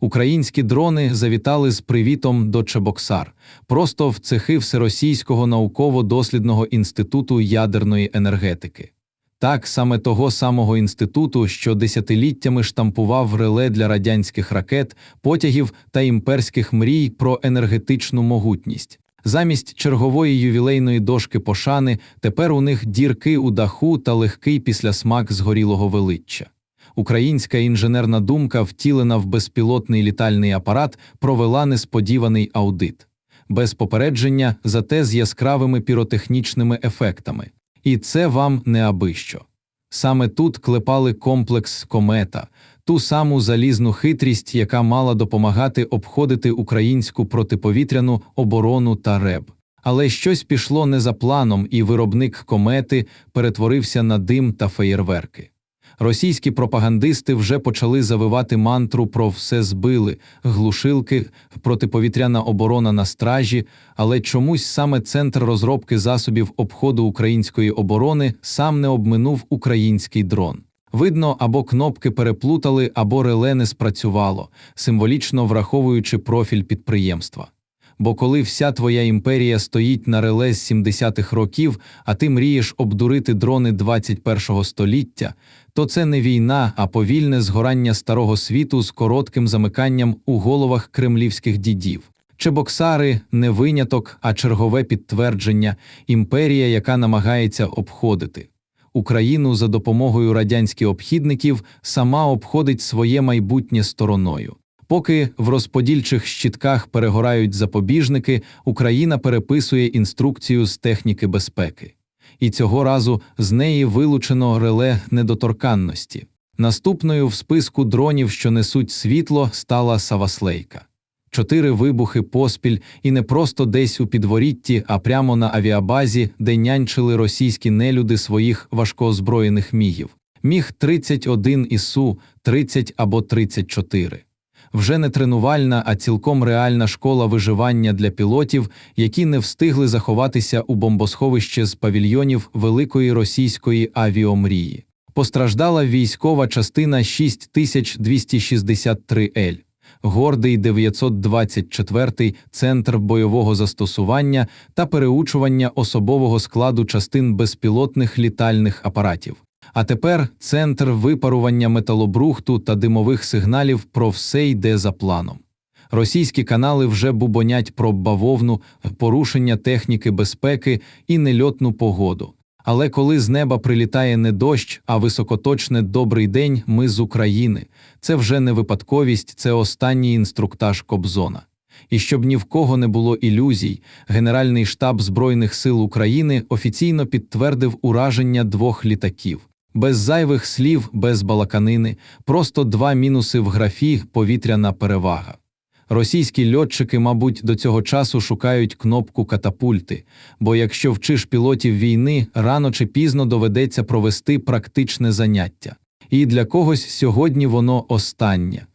Українські дрони завітали з привітом до Чебоксар, просто в цехи Всеросійського науково-дослідного інституту ядерної енергетики. Так, саме того самого інституту, що десятиліттями штампував реле для радянських ракет, потягів та імперських мрій про енергетичну могутність. Замість чергової ювілейної дошки пошани тепер у них дірки у даху та легкий післясмак згорілого величчя. Українська інженерна думка, втілена в безпілотний літальний апарат, провела несподіваний аудит. Без попередження, зате з яскравими піротехнічними ефектами. І це вам не абищо. Саме тут клепали комплекс комета, ту саму залізну хитрість, яка мала допомагати обходити українську протиповітряну оборону та РЕБ. Але щось пішло не за планом, і виробник комети перетворився на дим та феєрверки. Російські пропагандисти вже почали завивати мантру про все збили, глушилки, протиповітряна оборона на стражі, але чомусь саме центр розробки засобів обходу української оборони сам не обминув український дрон. Видно, або кнопки переплутали, або реле не спрацювало, символічно враховуючи профіль підприємства. Бо коли вся твоя імперія стоїть на реле з 70-х років, а ти мрієш обдурити дрони 21-го століття, то це не війна, а повільне згорання старого світу з коротким замиканням у головах кремлівських дідів. Чебоксари не виняток, а чергове підтвердження імперія, яка намагається обходити. Україну за допомогою радянських обхідників сама обходить своє майбутнє стороною. Поки в розподільчих щитках перегорають запобіжники, Україна переписує інструкцію з техніки безпеки. І цього разу з неї вилучено реле недоторканності. Наступною в списку дронів, що несуть світло, стала Саваслейка. Чотири вибухи поспіль і не просто десь у підворітті, а прямо на авіабазі, де нянчили російські нелюди своїх важкоозброєних мігів. Міг 31 ІСУ, 30 або 34 вже не тренувальна, а цілком реальна школа виживання для пілотів, які не встигли заховатися у бомбосховище з павільйонів великої російської авіомрії. Постраждала військова частина 6263 Л. Гордий 924 центр бойового застосування та переучування особового складу частин безпілотних літальних апаратів. А тепер центр випарування металобрухту та димових сигналів про все йде за планом. Російські канали вже бубонять про бавовну, порушення техніки безпеки і нельотну погоду. Але коли з неба прилітає не дощ, а високоточне добрий день, ми з України. Це вже не випадковість, це останній інструктаж Кобзона. І щоб ні в кого не було ілюзій, Генеральний штаб Збройних сил України офіційно підтвердив ураження двох літаків. Без зайвих слів, без балаканини, просто два мінуси в графі повітряна перевага. Російські льотчики, мабуть, до цього часу шукають кнопку катапульти, бо якщо вчиш пілотів війни, рано чи пізно доведеться провести практичне заняття. І для когось сьогодні воно останнє.